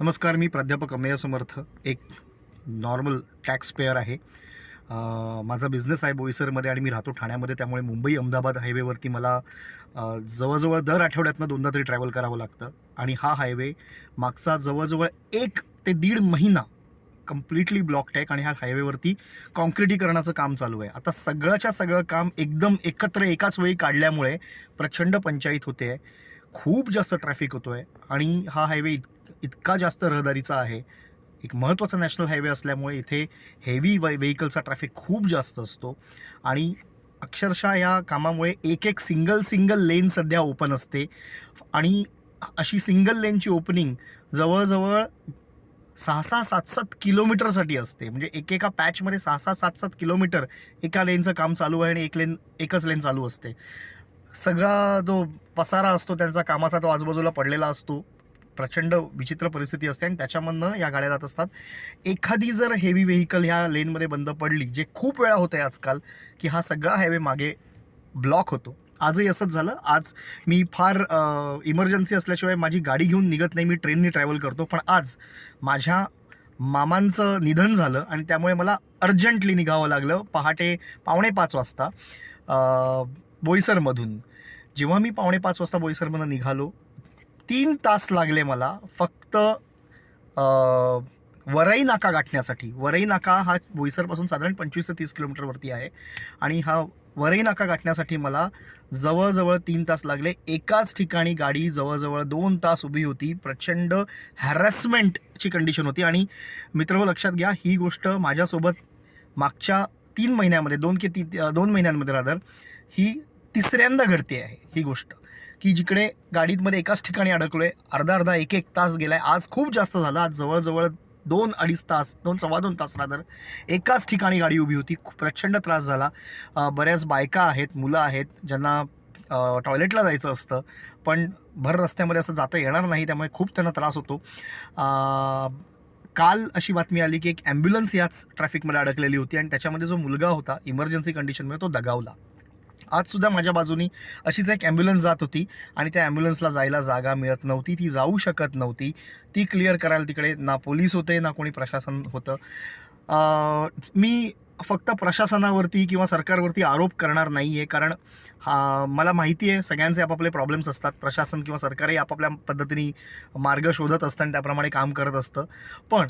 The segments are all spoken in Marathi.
नमस्कार मी प्राध्यापक अमेय समर्थ एक नॉर्मल टॅक्स पेअर आहे. माझा बिझनेस आहे बोईसरमध्ये आणि मी राहतो ठाण्यामध्ये त्यामुळे मुंबई अहमदाबाद हायवेवरती मला जवळजवळ दर आठवड्यातनं दोनदा तरी ट्रॅव्हल करावं लागतं. आणि हा हायवे मागचा जवळजवळ एक ते दीड महिना कम्प्लिटली ब्लॉक आहे आणि ह्या हायवेवरती कॉन्क्रिटीकरणाचं काम चालू आहे. आता सगळंच्या सगळं काम एकदम एकत्र एकाच वेळी काढल्यामुळे प्रचंड पंचायत होते. आहे खूप जास्त ट्रॅफिक होतो आहे आणि हा हायवे इत इतका जास्त रहदारीचा आहे. एक महत्त्वाचा नॅशनल हायवे असल्यामुळे इथे हेवी वे व्हेकलचा ट्रॅफिक खूप जास्त असतो. आणि अक्षरशः या कामामुळे एक एक सिंगल सिंगल लेन सध्या ओपन असते. आणि अशी सिंगल लेनची ओपनिंग जवळजवळ सहा सहा सात सात किलोमीटरसाठी असते. म्हणजे एकेका पॅचमध्ये सहा सहा सात सात किलोमीटर एका लेनचं काम चालू आहे आणि एक लेन एकच लेन चालू असते. सगळा जो पसारा असतो त्यांचा कामाचा तो आजूबाजूला पडलेला असतो. प्रचंड विचित्र परिस्थिती असते आणि त्याच्यामधनं या गाड्या जात असतात. एखादी जर हेवी व्हेकल ह्या लेनमध्ये बंद पडली जे खूप वेळा होतं आहे आजकाल की हा सगळा हायवे मागे ब्लॉक होतो. आजही असंच झालं. आज मी फार इमर्जन्सी असल्याशिवाय माझी गाडी घेऊन निघत नाही मी ट्रेननी ट्रॅव्हल करतो. पण आज माझ्या मामांचं निधन झालं आणि त्यामुळे मला अर्जंटली निघावं लागलं. पहाटे पावणे पाच वाजता बोईसरमधून. जेव्हा मी पावणे पाच वाजता बोईसरमधून निघालो तीन तास लागले मला फक्त वरई नाका गाठण्यासाठी. वरई नाका हा बोईसरपासून साधारण पंचवीस ते तीस किलोमीटरवरती आहे. आणि हा वरई नाका गाठण्यासाठी मला जवळजवळ तीन तास लागले. एकाच ठिकाणी गाडी जवळजवळ दोन तास उभी होती. प्रचंड हॅरॅसमेंटची कंडिशन होती. आणि मित्र लक्षात घ्या ही गोष्ट माझ्यासोबत मागच्या तीन महिन्यामध्ये दोन की ती दोन महिन्यांमध्ये रादर ही तिसऱ्यांदा घडते आहे ही गोष्ट. की जिकडे गाडीमध्ये एकाच ठिकाणी अडकलोय अर्धा अर्धा एक एक तास गेलाय. आज खूप जास्त झाला. आज जवळजवळ दोन अडीच तास दोन सव्वा दोन तास रादर एकाच ठिकाणी गाडी उभी होती. खूप प्रचंड त्रास झाला. बऱ्याच बायका आहेत मुलं आहेत ज्यांना टॉयलेटला जायचं असतं. पण भर रस्त्यामध्ये असं जाता येणार नाही त्यामुळे खूप त्यांना त्रास होतो. काल अशी बातमी आली की एक ॲम्ब्युलन्स याच ट्रॅफिकमध्ये अडकलेली होती आणि त्याच्यामध्ये जो मुलगा होता इमर्जन्सी कंडिशनमध्ये तो दगावला. आजसुद्धा माझ्या बाजूनी अशीच एक ॲम्ब्युलन्स जात होती आणि त्या ॲम्ब्युलन्सला जायला जागा मिळत नव्हती. ती जाऊ शकत नव्हती. ती क्लिअर करायला तिकडे ना पोलीस होते ना कोणी प्रशासन होतं. मी फक्त प्रशासनावरती किंवा सरकारवरती आरोप करणार नाही आहे कारण हा मला माहिती आहे सगळ्यांचे आपापले प्रॉब्लेम्स असतात. प्रशासन किंवा सरकारही आपापल्या पद्धतीने मार्ग शोधत असतं आणि त्याप्रमाणे काम करत असतं. पण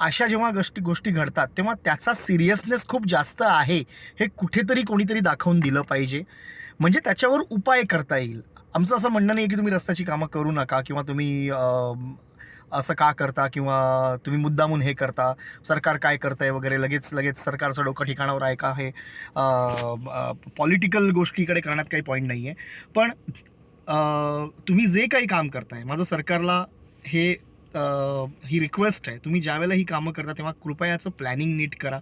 अशा जेव्हा गोष्टी गोष्टी घडतात तेव्हा त्याचा सिरियसनेस खूप जास्त आहे हे कुठेतरी कोणीतरी दाखवून दिलं पाहिजे. म्हणजे त्याच्यावर उपाय करता येईल. आमचं असं म्हणणं नाही की तुम्ही रस्त्याची कामं करू नका किंवा तुम्ही असं का करता किंवा तुम्ही मुद्दामून हे करता. सरकार काय करतंय वगैरे लगेच लगेच सरकारचं डोकं ठिकाणावर आहे का हे पॉलिटिकल गोष्टीकडे करण्यात काही पॉईंट नाही आहे पण तुम्ही जे काही काम करताय माझं सरकारला हे ही रिक्वेस्ट आहे. तुम्ही ज्यावेळेला ही कामं करता तेव्हा कृपया याचं प्लॅनिंग नीट करा.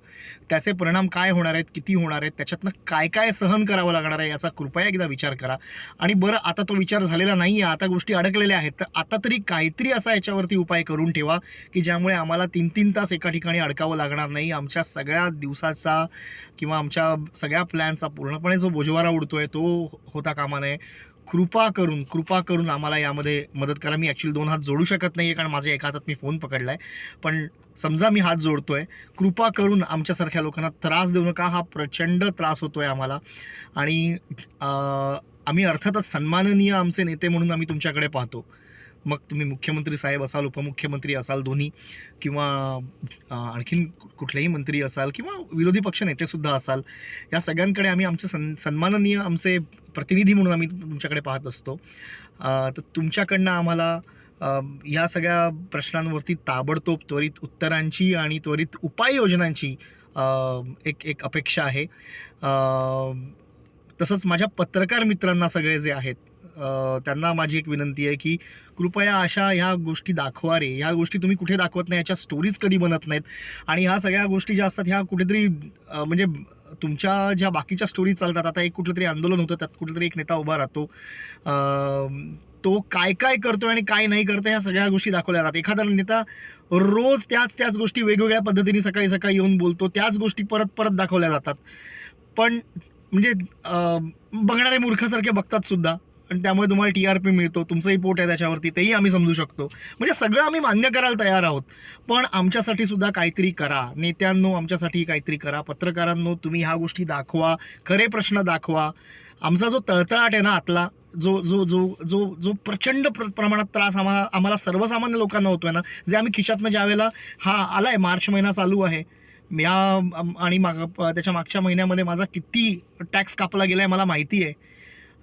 त्याचे परिणाम काय होणार आहेत किती होणार आहेत त्याच्यातनं काय काय सहन करावं लागणार आहे याचा कृपया एकदा विचार करा. आणि बरं आता तो विचार झालेला नाही आहे आता गोष्टी अडकलेल्या आहेत तर आता तरी काहीतरी असा याच्यावरती उपाय करून ठेवा की ज्यामुळे आम्हाला तीन तीन तास एका ठिकाणी अडकावं लागणार नाही. आमच्या सगळ्या दिवसाचा किंवा आमच्या सगळ्या प्लॅनचा पूर्णपणे जो बोजवारा उडतो आहे तो होता कामा नये. कृपा करून कृपा करून आम्हाला यामध्ये मदत करा. मी ॲक्च्युली दोन हात जोडू शकत नाही आहे कारण माझ्या एका हातात मी फोन पकडला आहे पण समजा मी हात जोडतो आहे कृपा करून आमच्यासारख्या लोकांना त्रास देऊ नका. हा प्रचंड त्रास होतो आहे आम्हाला. आणि आम्ही अर्थातच सन्माननीय आमचे नेते म्हणून आम्ही तुमच्याकडे पाहतो. मग तुम्ही मुख्यमंत्री साहेब असाल उपमुख्यमंत्री असाल दोन्ही किंवा आणखीन कुठलेही मंत्री असाल किंवा विरोधी पक्ष नेतेसुद्धा असाल या सगळ्यांकडे आम्ही आमचे सन् सन्माननीय आमचे प्रतिनिधी म्हणून आम्ही तुमच्याकडे पाहत असतो. तर तुमच्याकडनं आम्हाला या सगळ्या प्रश्नांवरती ताबडतोब त्वरित उत्तरांची आणि त्वरित उपाययोजनांची एक एक अपेक्षा आहे. तसंच माझ्या पत्रकार मित्रांना सगळे जे आहेत त्यांना माझी एक विनंती आहे की कृपया अशा ह्या गोष्टी दाखवा रे. ह्या गोष्टी तुम्ही कुठे दाखवत नाही याच्या स्टोरीज कधी बनत नाहीत. आणि ह्या सगळ्या गोष्टी ज्या असतात ह्या कुठेतरी म्हणजे तुमच्या ज्या बाकीच्या स्टोरीज चालतात आता एक कुठलं तरी आंदोलन होतं त्यात कुठेतरी एक नेता उभा राहतो. तो काय काय करतो आणि काय नाही करतो ह्या सगळ्या गोष्टी दाखवल्या जातात. एखादा नेता रोज त्याच त्याच गोष्टी वेगवेगळ्या पद्धतीने सकाळी सकाळी येऊन बोलतो त्याच गोष्टी परत परत दाखवल्या जातात. पण म्हणजे बघणारे मूर्खासारखे बघतात सुद्धा. आणि त्यामुळे तुम्हाला टी आर पी मिळतो तुमचंही पोट आहे त्याच्यावरती तेही आम्ही समजू शकतो. म्हणजे सगळं आम्ही मान्य करायला तयार आहोत. पण आमच्यासाठी सुद्धा काहीतरी करा. नेत्यांनो आमच्यासाठी काहीतरी करा. पत्रकारांनो तुम्ही ह्या गोष्टी दाखवा. खरे प्रश्न दाखवा. आमचा जो तळतळाट आहे ना आतला जो जो जो जो जो प्रचंड प्र प्रमाणात त्रास आम्हाला आम्हाला सर्वसामान्य लोकांना होतोय ना जे आम्ही खिशातनं ज्या वेळेला हा आहे मार्च महिना चालू आहे. या आणि माग त्याच्या मागच्या महिन्यामध्ये माझा किती टॅक्स कापला गेला आहे मला माहिती आहे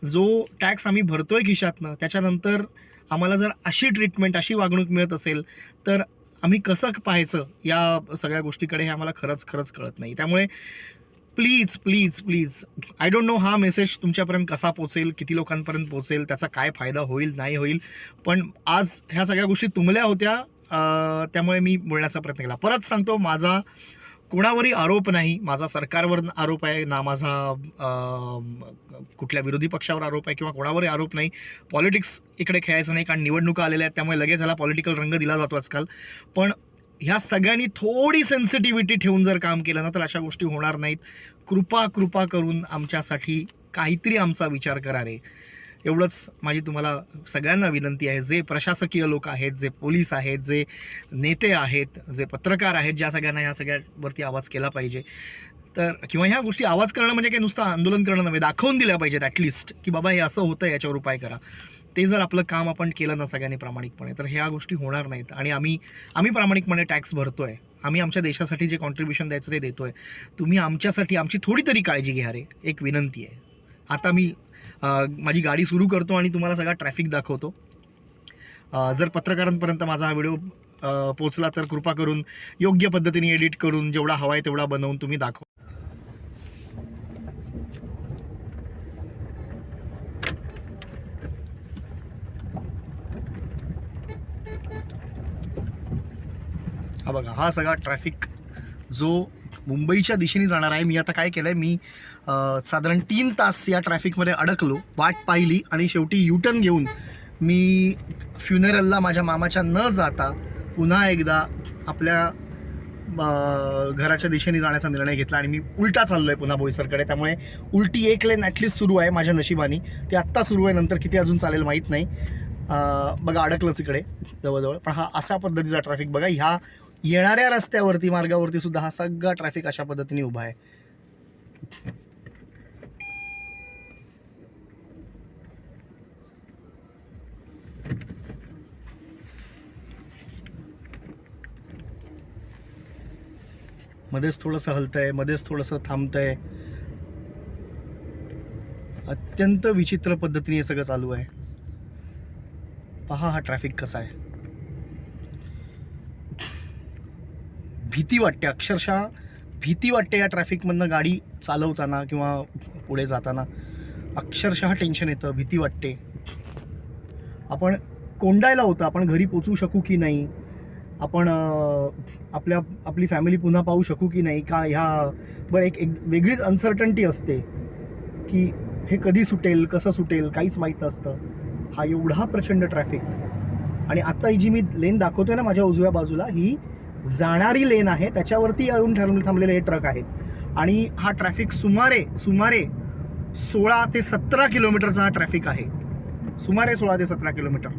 जो टॅक्स आम्ही भरतोय खिशातनं त्याच्यानंतर आम्हाला जर अशी ट्रीटमेंट अशी वागणूक मिळत असेल तर आम्ही कसं पाहायचं या सगळ्या गोष्टीकडे हे आम्हाला खरंच खरंच कळत नाही. त्यामुळे please please please I don't know हा मेसेज तुमच्यापर्यंत कसा पोचेल किती लोकांपर्यंत पोचेल त्याचा काय फायदा होईल नाही होईल पण आज ह्या सगळ्या गोष्टी तुमल्या होत्या त्यामुळे मी बोलण्याचा प्रयत्न केला. परत सांगतो माझा कोणावरही आरोप नाही. माझा सरकारवर आरोप आहे ना माझा कुठल्या विरोधी पक्षावर आरोप आहे किंवा कोणावरही आरोप नाही. पॉलिटिक्स इकडे खेळायचं नाही कारण निवडणुका आलेल्या आहेत त्यामुळे लगेच ह्याला पॉलिटिकल रंग दिला जातो आजकाल. पण ह्या सगळ्यांनी थोडी सेन्सिटिव्हिटी ठेवून जर काम केलं ना तर अशा गोष्टी होणार नाहीत. कृपा कृपा करून आमच्यासाठी काहीतरी आमचा विचार करा रे. एवढंच माझी तुम्हाला सगळ्यांना विनंती आहे. जे प्रशासकीय लोक आहेत जे पोलीस आहेत जे नेते आहेत जे पत्रकार आहेत ज्या सगळ्यांना ह्या सगळ्यावरती आवाज केला पाहिजे. तर किंवा ह्या गोष्टी आवाज करणं म्हणजे काही नुसतं आंदोलन करणं नव्हे दाखवून दिल्या पाहिजेत ॲटलिस्ट की बाबा हे असं होतं याच्यावर उपाय करा. ते जर आपलं काम आपण केलं ना सगळ्यांनी प्रामाणिकपणे तर ह्या गोष्टी होणार नाहीत. आणि आम्ही आम्ही प्रामाणिकपणे टॅक्स भरतो आहे आम्ही आमच्या देशासाठी जे कॉन्ट्रीब्युशन द्यायचं ते देतो आहे तुम्ही आमच्यासाठी आमची थोडी तरी काळजी घ्या रे. एक विनंती आहे. आता मी माझी गाडी सुरू करतो आणि तुम्हाला सगळा ट्रॅफिक दाखवतो. जर पत्रकारांपर्यंत माझा हा व्हिडिओ पोचला तर कृपा करून योग्य पद्धतीने एडिट करून जेवढा हवा आहे तेवढा बनवून तुम्ही दाखवा. हा बघा हा सगळा ट्रॅफिक जो मुंबईच्या दिशेने जाणार आहे मी आता काय केलं आहे मी साधारण तीन तास या ट्रॅफिकमध्ये अडकलो वाट पाहिली आणि शेवटी युटर्न घेऊन मी फ्युनरलला माझ्या मामाच्या न जाता पुन्हा एकदा आपल्या घराच्या दिशेने जाण्याचा निर्णय घेतला आणि मी उलटा चाललो आहे पुन्हा बोईसरकडे त्यामुळे उलटी एक लेन ॲटलिस्ट सुरू आहे माझ्या नशिबानी. ते आत्ता सुरू आहे नंतर किती अजून चालेल माहीत नाही. बघा अडकलंच इकडे जवळजवळ. पण हा अशा पद्धतीचा ट्रॅफिक बघा ह्या येणाऱ्या रस्त्यावरती मार्गावरती सुद्धा हा सगळा ट्रॅफिक अशा पद्धतीने उभा आहे. मध्येच थोडंसं हलतंय मध्येच थोडंसं थांबतंय. अत्यंत विचित्र पद्धतीने हे सगळं चालू आहे. पहा हा ट्रॅफिक कसा आहे. भीती वाटते अक्षरशः भीती वाटते या ट्रॅफिकमधनं गाडी चालवताना किंवा पुढे जाताना. अक्षरशः टेन्शन येतं भीती वाटते. आपण कोंडायला होतं आपण घरी पोचू शकू की नाही? आपण आपल्या आपली फॅमिली पुन्हा पाहू शकू की नाही का ह्या बरं एक एक वेगळीच अनसर्टन्टी असते की हे कधी सुटेल कसं सुटेल काहीच माहीत नसतं. हा एवढा प्रचंड ट्रॅफिक आणि आत्ता ही जी मी लेन दाखवतोय ना माझ्या उजव्या बाजूला ही जाणारी लेन आहे त्याच्यावरती अजून ठरवून थांबलेले हे ट्रक आहेत. आणि हा ट्रॅफिक सुमारे सुमारे सोळा ते सतरा किलोमीटरचा हा ट्रॅफिक आहे. सुमारे सोळा ते सतरा किलोमीटर.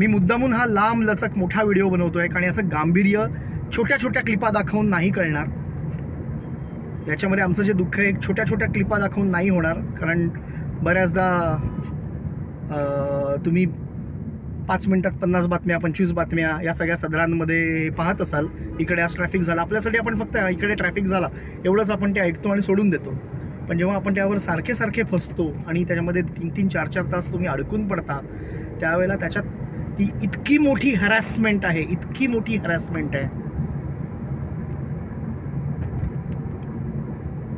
मी मुद्दामून हा लांब लचक मोठा व्हिडिओ बनवतो आहे कारण याचं गांभीर्य छोट्या छोट्या क्लिपा दाखवून नाही कळणार. याच्यामध्ये आमचं जे दुःख आहे एक छोट्या छोट्या क्लिपा दाखवून नाही होणार. कारण बऱ्याचदा तुम्ही पाच मिनटात पन्नास बातम्या पंचवीस बातम्या या सगळ्या सदरांमध्ये पाहत असाल. इकडे आज ट्रॅफिक झाला. आपल्यासाठी आपण फक्त इकडे ट्रॅफिक झाला. एवढंच आपण ते ऐकतो आणि सोडून देतो. पण जेव्हा आपण त्यावर सारखे सारखे फसतो आणि त्याच्यामध्ये तीन तीन चार चार तास तुम्ही अडकून पडता त्यावेळेला त्याच्यात ती इतकी मोठी हरासमेंट आहे इतकी मोठी हॅरॅसमेंट आहे.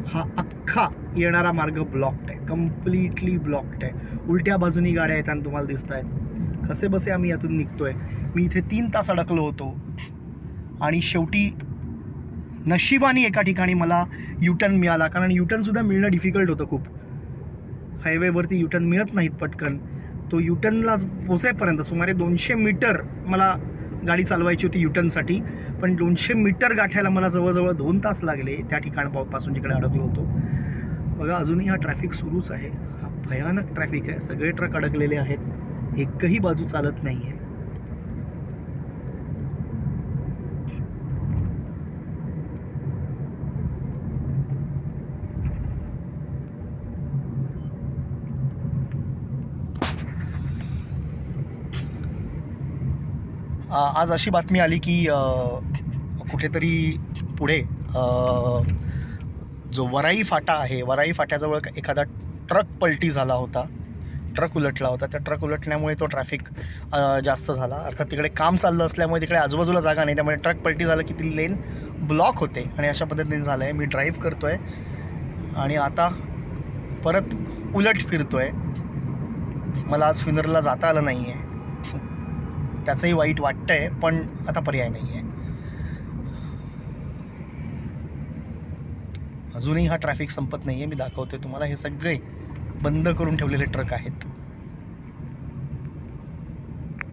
हा अख्खा येणारा मार्ग ब्लॉक्ड आहे कम्प्लिटली ब्लॉक्ड आहे. उलट्या बाजूनी गाड्या आहेत आणि तुम्हाला दिसत आहेत. कसे बसे आम्ही यातून निघतोय? मी इथे तीन तास अडकलो होतो. आणि शेवटी नशिबाने एका ठिकाणी मला युटर्न मिळाला. कारण युटर्नसुद्धा मिळणं डिफिकल्ट होतं खूप. हायवेवरती युटर्न मिळत नाहीत पटकन. तो युटर्नला पोचायपर्यंत सुमारे दोनशे मीटर मला गाडी चालवायची होती युटर्नसाठी पण दोनशे मीटर गाठायला मला जवळजवळ दोन तास लागले. त्या ठिकाणपासून जिकडे अडकलो होतो. बघा अजूनही हा ट्रॅफिक सुरूच आहे. हा भयानक ट्रॅफिक आहे. सगळे ट्रक अडकलेले आहेत. एकही बाजू चालत नाही आहे आज अशी बातमी आली की कुठेतरी पुढे जो वराई फाटा आहे वराई फाट्याजवळ एखादा ट्रक पलटी झाला होता ट्रक उलटला होता त्या ट्रक उलटल्यामुळे तो ट्रॅफिक जास्त झाला. अर्थात तिकडे काम चाललं असल्यामुळे तिकडे आजूबाजूला जागा नाही त्यामुळे ट्रक पलटी झालं की ती लेन ब्लॉक होते. आणि अशा पद्धतीने झालं आहे मी ड्राईव्ह करतो आहे आणि आता परत उलट फिरतो आहे मला आज फिनरला जाता आलं नाही आहे त्याचंही वाईट वाटतंय पण आता पर्याय नाही आहे अजूनही हा ट्रॅफिक संपत नाही आहे मी दाखवते तुम्हाला. हे सगळे बंद करून ठेवलेले ट्रक आहेत.